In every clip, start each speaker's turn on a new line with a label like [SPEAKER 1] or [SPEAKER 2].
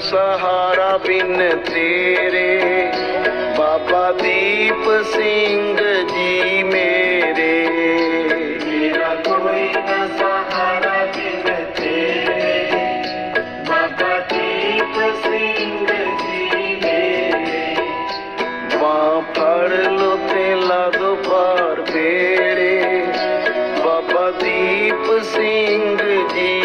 [SPEAKER 1] ਸਹਾਰਾ ਬਿਨ ਤੇਰੇ। ਬਾਬਾ ਦੀਪ ਸਿੰਘ ਜੀ ਮੇਰੇ।
[SPEAKER 2] ਮੇਰਾ ਕੋਈ ਨਾ ਸਹਾਰਾ ਬਿਨ ਤੇਰੇ। ਬਾਬਾ ਦੀਪ ਸਿੰਘ ਜੀ ਮੇਰੇ।
[SPEAKER 1] ਬਾਹ ਫੜ ਲੋ ਤੇ ਲਾ ਦੋ ਪਾਰ ਬੇੜੇ ਬਾਬਾ ਦੀਪ ਸਿੰਘ ਜੀ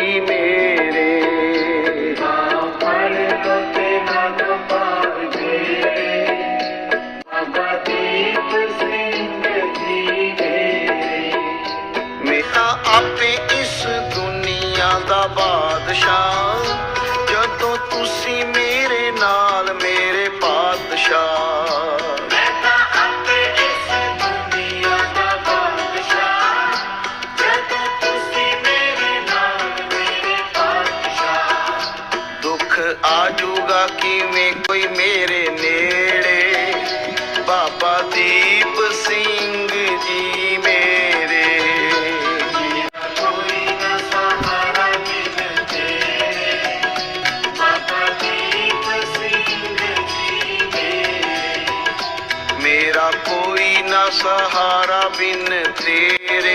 [SPEAKER 1] ਪਾਤਸ਼ਾਹ
[SPEAKER 2] ਜਦੋਂ ਤੁਸੀਂ ਮੇਰੇ ਨਾਲ ਮੇਰੇ ਪਾਤਸ਼ਾਹ।
[SPEAKER 1] ਦੁੱਖ ਆਜੂਗਾ ਕਿਵੇਂ ਕੋਈ ਮੇਰੇ ਨੇੜੇ? ਬਾਬਾ ਦੀਪ ਸਿੰਘ
[SPEAKER 2] ਕੋਈ ਨਾ ਸਹਾਰਾ ਬਿਨ ਤੇਰੇ